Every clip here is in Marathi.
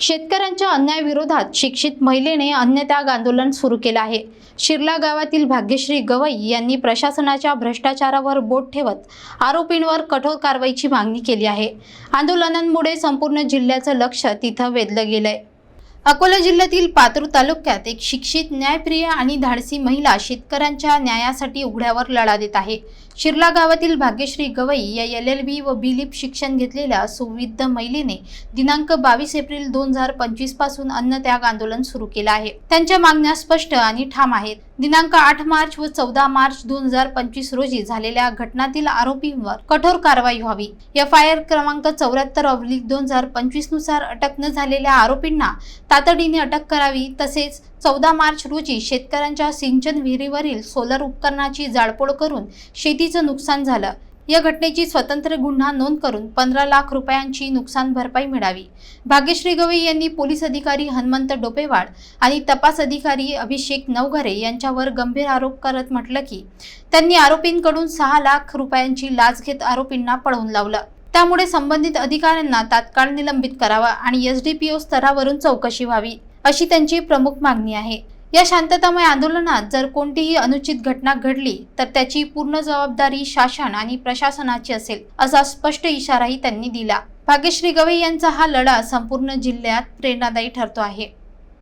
शेतकऱ्यांच्या अन्यायाविरोधात शिक्षित महिलेने अन्नत्याग आंदोलन सुरू केलं आहे. शिर्ला गावातील भाग्यश्री गवई यांनी प्रशासनाच्या भ्रष्टाचारावर बोट ठेवत आरोपींवर कठोर कारवाईची मागणी केली आहे. आंदोलनांमुळे संपूर्ण जिल्ह्याचं लक्ष तिथं वेधलं गेलंय. अकोला जिल्ह्यातील पातूर तालुक्यात एक शिक्षित न्यायप्रिय आणि धाडसी महिला शेतकऱ्यांच्या न्यायासाठी उघड्यावर लढा देत आहे. शिर्ला गावातील भाग्यश्री गवई या एल एल बी व बिलिप शिक्षण घेतलेल्या सुविद्ध महिलेने दिनांक बावीस एप्रिल दोन हजार पंचवीसपासून अन्नत्याग आंदोलन सुरू केलं आहे. त्यांच्या मागण्या स्पष्ट आणि ठाम आहेत. दिनांक आठ मार्च व चौदा मार्च दोन हजार पंचवीस रोजी झालेल्या घटनातील आरोपींवर कठोर कारवाई व्हावी. एफ आय आर क्रमांक चौऱ्याहत्तर अब्लिक दोन हजार पंचवीसनुसार अटक न झालेल्या आरोपींना तातडीने अटक करावी. तसेच चौदा मार्च रोजी शेतकऱ्यांच्या सिंचन विहिरीवरील सोलर उपकरणाची जाळपोळ करून शेतीचं नुकसान झालं. या घटनेची स्वतंत्र गुन्हा नोंद करून पंधरा लाख रुपयांची नुकसान भरपाई मिळावी. भाग्यश्री गवई यांनी पोलीस अधिकारी हनुमंत डोपेवाड आणि तपास अधिकारी अभिषेक नवघरे यांच्यावर गंभीर आरोप करत म्हटलं की त्यांनी आरोपींकडून सहा लाख रुपयांची लाच घेत आरोपींना पळवून लावलं. त्यामुळे संबंधित अधिकाऱ्यांना तात्काळ निलंबित करावा आणि एस डी पी ओ स्तरावरून चौकशी व्हावी अशी त्यांची प्रमुख मागणी आहे. या शांततामय आंदोलनात जर कोणतीही अनुचित घटना घडली तर त्याची पूर्ण जबाबदारी शासन आणि प्रशासनाची असेल असा स्पष्ट इशाराही त्यांनी दिला. भाग्यश्री गवई यांचा हा लढा संपूर्ण जिल्ह्यात प्रेरणादायी ठरतो आहे.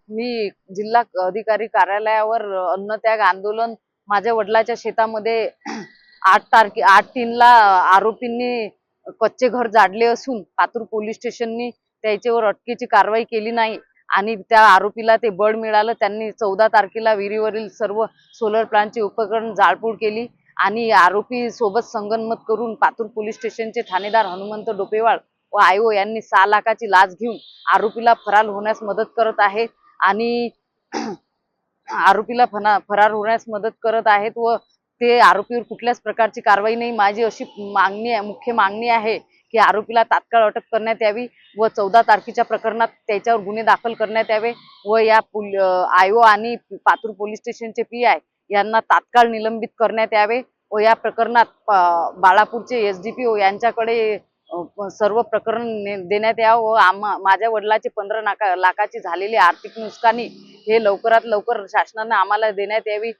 मी जिल्हा अधिकारी कार्यालयावर अन्नत्याग आंदोलन माझ्या वडिलाच्या शेतामध्ये आठ तारखे आठ तीनला आरोपींनी कच्चे घर जाडले असून पातूर पोलीस स्टेशननी त्याच्यावर अटकेची कारवाई केली नाही. आणि त्या आरोपीला ते बळ मिळालं. त्यांनी चौदा तारखेला विहिरीवरील सर्व सोलर प्लांटचे उपकरण जाळपोळ केली आणि आरोपी सोबत संगनमत करून पातूर पोलीस स्टेशनचे ठाणेदार हनुमंत डोपेवाळ व आयो यांनी सहा लाखाची लाच घेऊन आरोपीला फरार होण्यास मदत करत आहेत आणि आरोपीला फना फरार होण्यास मदत करत आहेत व ते आरोपीवर कुठल्याच प्रकारची कारवाई नाही. माझी अशी मागणी आहे मुख्य मागणी आहे की आरोपीला तात्काळ अटक करण्यात यावी व चौदा तारखेच्या प्रकरणात त्याच्यावर गुन्हे दाखल करण्यात यावे व या पुल आयो आणि पातूर पोलीस स्टेशनचे पी आय यांना तात्काळ निलंबित करण्यात यावे व या प्रकरणात बाळापूरचे एस डी पी ओ यांच्याकडे सर्व प्रकरण ने- देण्यात यावं व आम्हा माझ्या वडिलाचे पंधरा लाखाची झालेली आर्थिक नुकसानी हे लवकरात लवकर शासनानं आम्हाला देण्यात यावी